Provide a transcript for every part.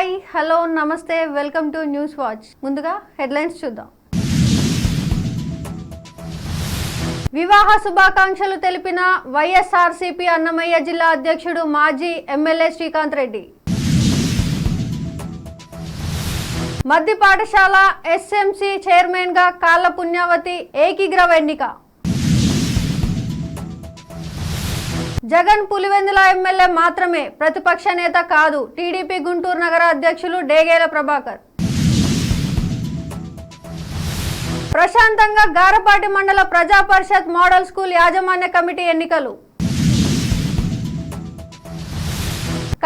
Hi hello namaste welcome to News Watch. ముందుగా headlines చూద్దాం. వివాహ శుభాకాంక్షలు తెలిపిన వైఎస్ఆర్సీపీ అన్నమయ్య జిల్లా అధ్యక్షుడు మాజీ ఎమ్మెల్యే శ్రీకాంత్ రెడ్డి. మద్ది పాఠశాల ఎస్ఎంసి చైర్మన్గా కాళ్ళ పుణ్యావతి ఏకీగ్రవ ఎన్నిక. జగన్ పులివెందుల ఎమ్మెల్యే మాత్రమే ప్రతిపక్ష నేత కాదు. టీడీపీ గుంటూరు నగర అధ్యక్షులు డేగేల ప్రభాకర్. ప్రశాంతంగా గారపాటి మండల ప్రజా పరిషత్ మోడల్ స్కూల్ యాజమాన్య కమిటీ ఎన్నికలు.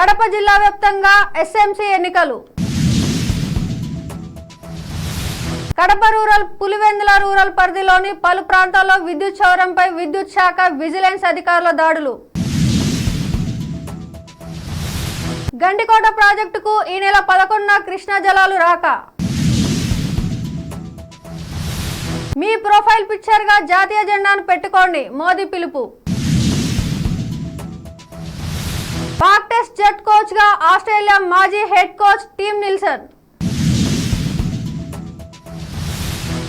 కడప జిల్లా వ్యాప్తంగా ఎస్ఎంసీ ఎన్నికలు. కడప రూరల్ పులివెందుల రూరల్ పరిధిలోని పలు ప్రాంతాల్లో విద్యుత్ చౌరంపై విద్యుత్ శాఖ విజిలెన్స్ అధికారుల దాడులు. గండికోట ప్రాజెక్టుకు ఈ నెల పదకొండున కృష్ణా జలాలు రాక. మీ ప్రొఫైల్ పిక్చర్గా జాతీయ జెండాను పెట్టుకోండి మోదీ పిలుపు. పాక్ టెస్ట్ జట్ కోచ్గా ఆస్ట్రేలియా మాజీ head coach Tim Nielsen.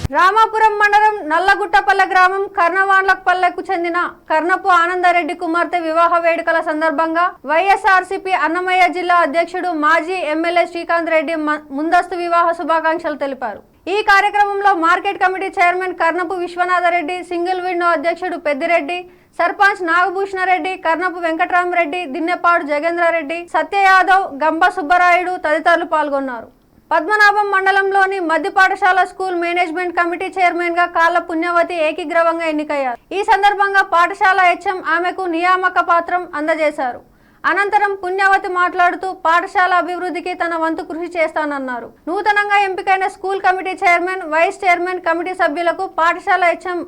Ramapuram మండలం నల్లగుట్టపల్లె గ్రామం కర్ణవాండ్లపల్లెకు చెందిన కర్ణపు ఆనందరెడ్డి కుమార్తె వివాహ వేడుకల సందర్భంగా వైఎస్ఆర్సీపీ అన్నమయ్య జిల్లా అధ్యక్షుడు మాజీ ఎమ్మెల్యే శ్రీకాంత్ రెడ్డి మ- ముందస్తు వివాహ శుభాకాంక్షలు తెలిపారు. ఈ కార్యక్రమంలో market committee chairman Karnapu Vishwanathareddy single window అధ్యక్షుడు పెద్దిరెడ్డి సర్పంచ్ నాగభూషణరెడ్డి కర్ణపు వెంకటరామరెడ్డి దిన్నెపాడు జగేంద్రారెడ్డి సత్య యాదవ్ గంబ సుబ్బరాయుడు తదితరులు పాల్గొన్నారు. పద్మనాభం మండలంలోని మధ్య పాఠశాల స్కూల్ మేనేజ్మెంట్ కమిటీ చైర్మన్గా కాళ్ళ పుణ్యవతి ఏకీగ్రవంగా ఎన్నికయ్యారు. ఈ సందర్భంగా పాఠశాల హెచ్ఎం ఆమెకు నియామక పాత్రం అందజేశారు. అనంతరం పుణ్యవతి మాట్లాడుతూ పాఠశాల అభివృద్ధికి తన వంతు కృషి చేస్తానన్నారు. నూతనంగా ఎంపికైన school committee chairman vice chairman committee సభ్యులకు పాఠశాల హెచ్ఎం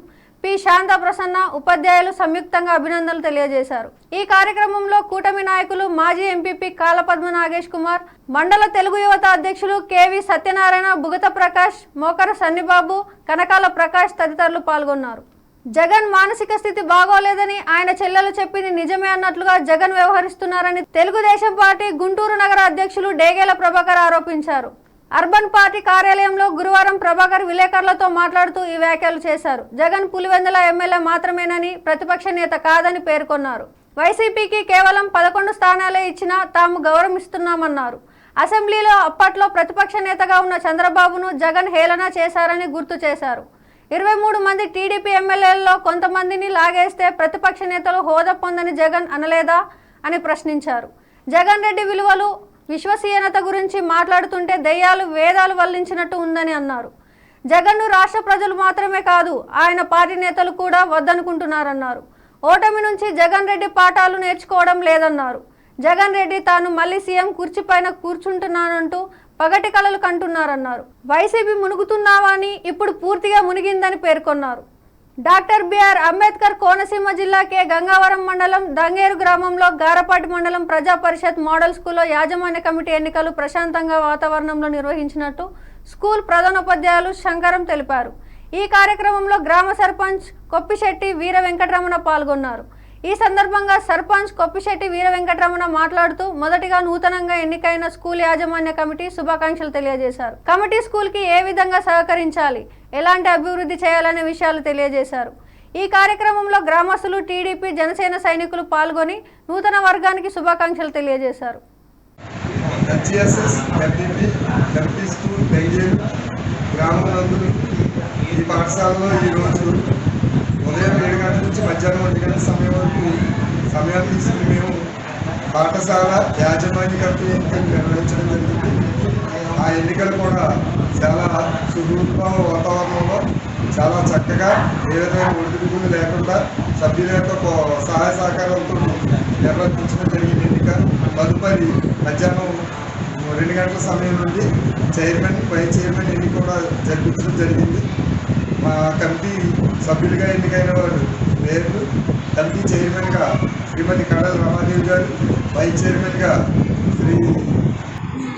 పి. శాంత ప్రసన్న ఉపాధ్యాయులు సంయుక్తంగా అభినందనలు తెలియజేశారు. ఈ కార్యక్రమంలో కూటమి నాయకులు మాజీ ఎంపీపీ కాలపద్మ నాగేష్ కుమార్ మండల తెలుగు యువత అధ్యక్షులు కేవీ సత్యనారాయణ బుగత ప్రకాష్ మోకర సన్నిబాబు కనకాల ప్రకాష్ తదితరులు పాల్గొన్నారు. జగన్ మానసిక స్థితి బాగోలేదని ఆయన చెల్లెలు చెప్పింది నిజమే అన్నట్లుగా జగన్ వ్యవహరిస్తున్నారని తెలుగుదేశం పార్టీ గుంటూరు నగర అధ్యక్షులు డేగేల ప్రభాకర్ ఆరోపించారు. అర్బన్ పార్టీ కార్యాలయంలో గురువారం ప్రభాకర్ విలేకరులతో మాట్లాడుతూ ఈ వ్యాఖ్యలు చేశారు. జగన్ పులివెందుల ఎమ్మెల్యే మాత్రమేనని ప్రతిపక్ష నేత కాదని పేర్కొన్నారు. వైసీపీకి కేవలం పదకొండు స్థానాలే ఇచ్చినా తాము గౌరవిస్తున్నామన్నారు. అసెంబ్లీలో అప్పట్లో ప్రతిపక్ష నేతగా ఉన్న చంద్రబాబును జగన్ హేళన చేశారని గుర్తు చేశారు. ఇరవై మూడు మంది టీడీపీ ఎమ్మెల్యేలలో కొంతమందిని లాగేస్తే ప్రతిపక్ష నేతలు హోదా పొందని జగన్ అనలేదా అని ప్రశ్నించారు. జగన్ రెడ్డి విలువలు విశ్వసనీయత గురించి మాట్లాడుతుంటే దెయ్యాలు వేదాలు వల్లించినట్టు ఉందని అన్నారు. జగన్ను రాష్ట్ర ప్రజలు మాత్రమే కాదు ఆయన పార్టీ నేతలు కూడా వద్దనుకుంటున్నారన్నారు. ఓటమి నుంచి జగన్ రెడ్డి పాఠాలు నేర్చుకోవడం లేదన్నారు. జగన్ రెడ్డి తాను మళ్ళీ సీఎం కుర్చీపైన కూర్చుంటున్నానంటూ పగటి కలలు కంటున్నారన్నారు. వైసీపీ మునుగుతున్నావా అని ఇప్పుడు పూర్తిగా మునిగిందని పేర్కొన్నారు. డాక్టర్ బిఆర్ అంబేద్కర్ కోనసీమ జిల్లా కే. గంగావరం మండలం దంగేరు గ్రామంలో గారపాటి మండలం ప్రజా పరిషత్ మోడల్ స్కూల్లో యాజమాన్య కమిటీ ఎన్నికలు ప్రశాంతంగా వాతావరణంలో నిర్వహించినట్టు స్కూల్ ప్రధానోపాధ్యాయులు శంకరం తెలిపారు. ఈ కార్యక్రమంలో గ్రామ సర్పంచ్ కొప్పిశెట్టి వీర వెంకటరమణ పాల్గొన్నారు. ఈ సందర్భంగా సర్పంచ్ కొప్పిశెట్టి వీర వెంకటరమణ మాట్లాడుతూ మొదటిగా నూతనంగా ఎన్నికైన స్కూల్ యాజమాన్య కమిటీ శుభాకాంక్షలు తెలియజేశారు. కమిటీ స్కూల్కి ఏ విధంగా సహకరించాలి? ఎలాంటి అభివృద్ధి చేయాలనే విషయాలు తెలియజేశారు. ఈ కార్యక్రమంలో గ్రామస్తులు టీడీపీ జనసేన సైనికులు పాల్గొని నూతన వర్గానికి శుభాకాంక్షలు తెలియజేశారు. ఈ పాఠశాలలో ఈరోజు ఉదయం ఏడు గంటల నుంచి మధ్యాహ్నం ఒంటి గంటల సమయం వరకు సమయాన్ని తీసుకుని మేము పాఠశాల యాజమాన్య కమిటీ ఎన్నికలు నిర్వహించడం జరిగింది. ఎన్నికలు కూడా చాలా సుదూర వాతావరణంలో చాలా చక్కగా ఏ విధమైన ఒడిదుడుకులు లేకుండా సభ్యుల యొక్క సహాయ సహకారాలతో నిర్వర్తించడం జరిగింది ఎన్నిక. తదుపరి మధ్యాహ్నం రెండు గంటల సమయం నుండి చైర్మన్ వైస్ చైర్మన్ ఎన్నిక కూడా జరిపించడం జరిగింది. మా కమిటీ సభ్యులుగా ఎన్నికైన వారు పేర్లు కమిటీ చైర్మన్గా శ్రీమతి కడల రమాదేవి గారు వైస్ చైర్మన్గా శ్రీ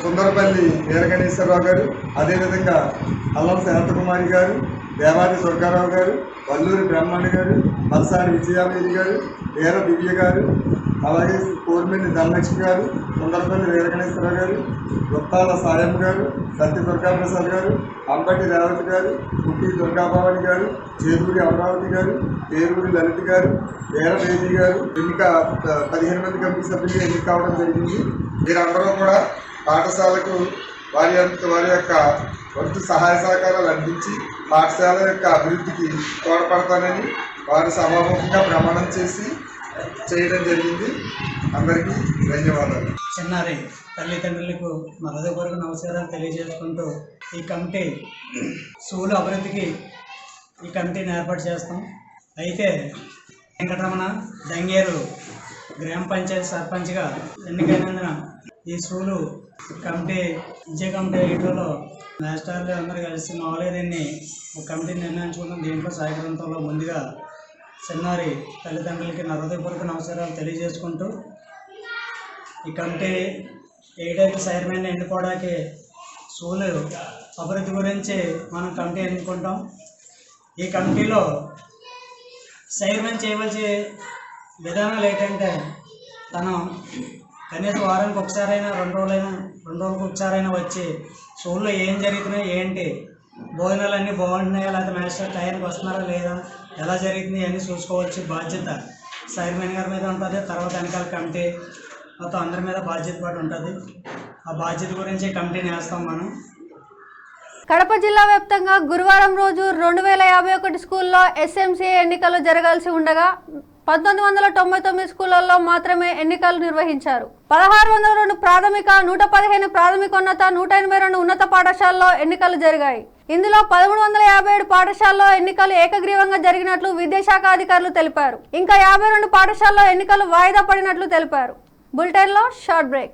సుందరపల్లి వీరగణేశ్వరరావు గారు అదేవిధంగా అల్లం శాంతకుమారి గారు దేవాది స్వర్గారావు గారు వల్లూరి బ్రహ్మాండ గారు మల్సాని విజయామేరి గారు వీర దివ్య గారు అలాగే కోర్మిల్లి ధనలక్ష్మి గారు సుందరపల్లి వీరగణేశ్వరరావు గారు గుత్తాల సాయం గారు సత్య దుర్గాప్రసాద్ గారు అంబటి రేవతి గారు పుట్టి దుర్గాభవాని గారు చేరూరి అమరావతి గారు పేరూరి లలిత్ గారు వీరదేవి గారు ఎన్నిక పదిహేను మంది కమిటీ సభ్యులు ఎన్నిక కావడం జరిగింది. వీరందరూ కూడా పాఠశాలకు వారి యొక్క వారి యొక్క వంతు సహాయ సహకారాలు అందించి పాఠశాల యొక్క అభివృద్ధికి తోడ్పడతానని వారు సభాముఖంగా ప్రమాణం చేసి చేయడం జరిగింది. అందరికీ ధన్యవాదాలు. చిన్నారి తల్లిదండ్రులకు మా హృదయపూర్వక నమస్కారాలు తెలియజేసుకుంటూ ఈ కమిటీ స్కూల్ అభివృద్ధికి ఈ కమిటీని ఏర్పాటు చేస్తాం. అయితే వెంకటరమణ దంగేరు గ్రామ పంచాయతీ సర్పంచ్గా ఎన్నికైనందున ఈ స్కూలు కమిటీ విద్యా కమిటీ వీటిలో మాస్టర్లు అందరూ కలిసి మామూలుగా దీన్ని ఒక కమిటీ నిర్ణయించుకున్నాం దీంట్లో సహకారంతో ముందుగా చిన్నారి తల్లిదండ్రులకి నా నమస్కారాలు తెలియజేసుకుంటూ ఈ కమిటీ ఏడైతే చైర్మన్ ఎన్నుకోవడానికి స్కూల్ అభివృద్ధి గురించి మనం కమిటీ ఎన్నుకుంటాం. ఈ కమిటీలో చైర్మన్ చేయవలసి విధానాలు ఏంటంటే తను కనీసం వారానికి ఒకసారైనా రెండు రోజులైనా రెండు రోజులకు ఒకసారైనా వచ్చి స్కూల్లో ఏం జరుగుతున్నాయి ఏంటి? భోజనాలు అన్నీ బాగుంటున్నాయా లేకపోతే మాస్టర్ టైంకి వస్తున్నారా లేదా? ఎలా జరుగుతుంది అన్నీ చూసుకోవాల్సి బాధ్యత చైర్మన్ గారి మీద ఉంటుంది. తర్వాత వెనకాల కమిటీ మొత్తం అందరి మీద బాధ్యత పాటు ఉంటుంది. ఆ బాధ్యత గురించి కమిటీని వేస్తాం మనం. కడప జిల్లా వ్యాప్తంగా గురువారం రోజు రెండు వేల యాభై ఒకటి స్కూల్లో ఎస్ఎంసీ ఎన్నికలు జరగాల్సి ఉండగా పంతొమ్మిది వందల తొంభై తొమ్మిది స్కూళ్ళలో మాత్రమే ఎన్నికలు నిర్వహించారు. పదహారు వందల రెండు ప్రాథమిక నూట పదిహేను ప్రాథమికోన్నత నూట ఎనభై రెండు ఉన్నత పాఠశాలలో ఎన్నికలు జరిగాయి. ఇందులో పదమూడు వందల యాభై ఏడు పాఠశాలలో ఎన్నికలు ఏకగ్రీవంగా జరిగినట్లు విద్యాశాఖ అధికారులు తెలిపారు. ఇంకా యాభై రెండు పాఠశాలలో ఎన్నికలు వాయిదా పడినట్లు తెలిపారు. బులెటిన్లో short break.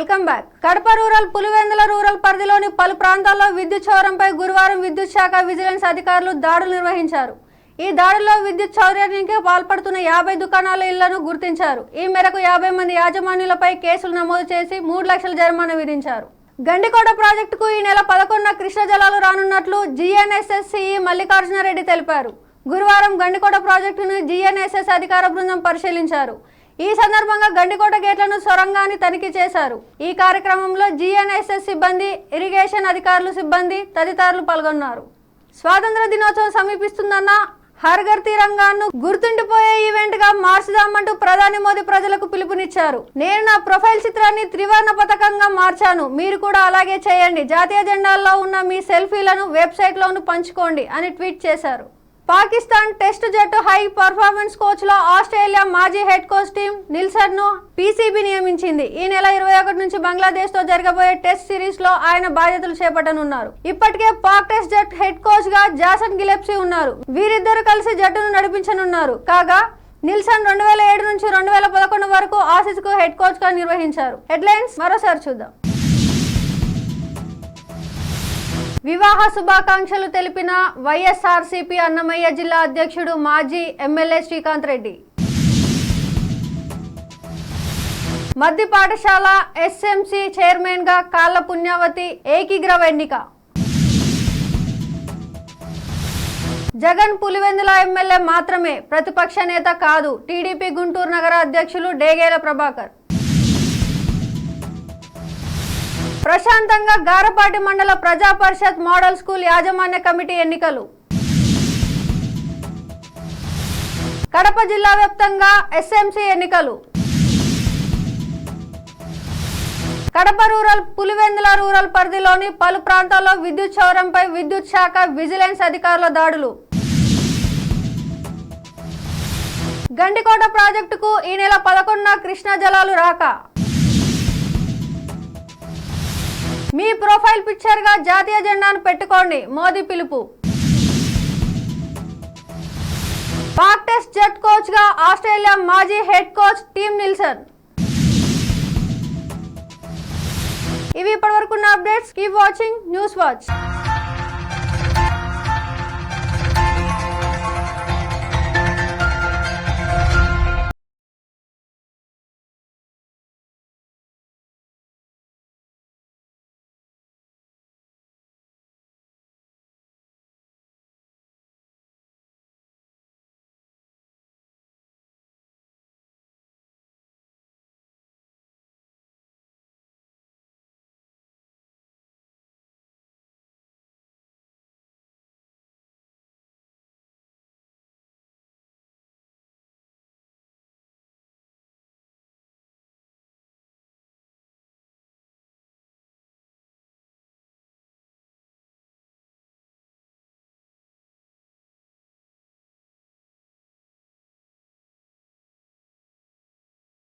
Welcome back. Kadapa rural Pulivendula rural పరిధిలోని పలు ప్రాంతాల్లో విద్యుత్ చౌరంపై గురువారం విద్యుత్ శాఖ విజిలెన్స్ అధికారులు దాడులు నిర్వహించారు. ఈ దాడిలో విద్యుత్ చౌర్యానికి పాల్పడుతున్న యాభై దుకాణాల ఇళ్ళను గుర్తించారు. ఈ మేరకు యాభై మంది యాజమాన్యులపై కేసులు నమోదు చేసి మూడు లక్షల జరిమానా విధించారు. గండికోట ప్రాజెక్టుకు ఈ నెల పదకొండున కృష్ణ జలాలు రానున్నట్లు జిఎన్ఎస్ఎస్సిఈ మల్లికార్జునరెడ్డి తెలిపారు. గురువారం గండికోట ప్రాజెక్టును జిఎన్ఎస్ఎస్ అధికార బృందం పరిశీలించారు. ఈ సందర్భంగా గండికోట గేట్లను సొరంగాన్ని తనిఖీ చేశారు. ఈ కార్యక్రమంలో జిఎన్ఎస్ఎస్ సిబ్బంది ఇరిగేషన్ అధికారులు సిబ్బంది తదితరులు పాల్గొన్నారు. స్వాతంత్ర దినోత్సవం సమీపిస్తుందన్న హర్ఘర్ తిరంగాను గుర్తుండిపోయే ఈవెంట్గా మార్చుదామంటూ ప్రధాని మోదీ ప్రజలకు పిలుపునిచ్చారు. నేను నా ప్రొఫైల్ చిత్రాన్ని త్రివర్ణ పథకంగా మార్చాను. మీరు కూడా అలాగే చేయండి. జాతీయ జెండాల్లో ఉన్న మీ సెల్ఫీలను వెబ్సైట్ లోను పంచుకోండి అని ట్వీట్ చేశారు. పాకిస్తాన్ టెస్ట్ జట్టు హై పర్ఫార్మెన్స్ కోచ్లో ఆస్ట్రేలియా మాజీ హెడ్ కోచ్ టీమ్ నిల్సన్ను పీసీబీ నియమించింది. ఈ నెల ఇరవై ఒకటి నుంచి బంగ్లాదేశ్తో జరగబోయే టెస్ట్ సిరీస్లో ఆయన బాధ్యతలు చేపట్టనున్నారు. ఇప్పటికే పాక్ టెస్ట్ జట్ హెడ్ కోచ్గా జాసన్ గిలెప్సీ ఉన్నారు. వీరిద్దరు కలిసి జట్టును నడిపించనున్నారు. కాగా నిల్సన్ రెండు వేల ఏడు నుంచి రెండు వేల పదకొండు వరకు ఆసీస్కు హెడ్ కోచ్గా నిర్వహించారు. హెడ్లైన్స్ మరోసారి చూద్దాం. వివాహ శుభాకాంక్షలు తెలిపిన వైఎస్ఆర్సీపీ అన్నమయ్య జిల్లా అధ్యక్షుడు మాజీ ఎమ్మెల్యే శ్రీకాంత్ రెడ్డి. మధ్య పాఠశాల ఎస్ఎంసి చైర్మన్గా కాళ్ళ పుణ్యావతి ఏకీగ్రవ ఎన్నిక. జగన్ పులివెందుల ఎమ్మెల్యే మాత్రమే ప్రతిపక్ష నేత కాదు టీడీపీ గుంటూరు నగర అధ్యక్షులు డేగేల ప్రభాకర్. ప్రశాంతంగా గారపాటి మండల ప్రజా పరిషత్ మోడల్ స్కూల్ యాజమాన్య కమిటీ ఎన్నికలు. కడప జిల్లా వ్యాప్తంగా ఎస్ఎంసీ ఎన్నికలు. కడప రూరల్ పులివెందుల రూరల్ పరిధిలోని పలు ప్రాంతాల్లో విద్యుత్ చౌరంపై విద్యుత్ శాఖ విజిలెన్స్ అధికారుల దాడులు. గండికోట ప్రాజెక్టుకు ఈ నెల పదకొండున కృష్ణా జలాలు రాక. మీ ప్రొఫైల్ పిక్చర్గా జాతీయ జెండాను పెట్టుకోండి. మోదీ పిలుపు. పాక్ టెస్ట్ జట్ కోచ్గా ఆస్ట్రేలియా మాజీ హెడ్ కోచ్ టీమ్ నిల్సన్. ఇవి ఇప్పటివరకు ఉన్న updates. Keep watching. News Watch.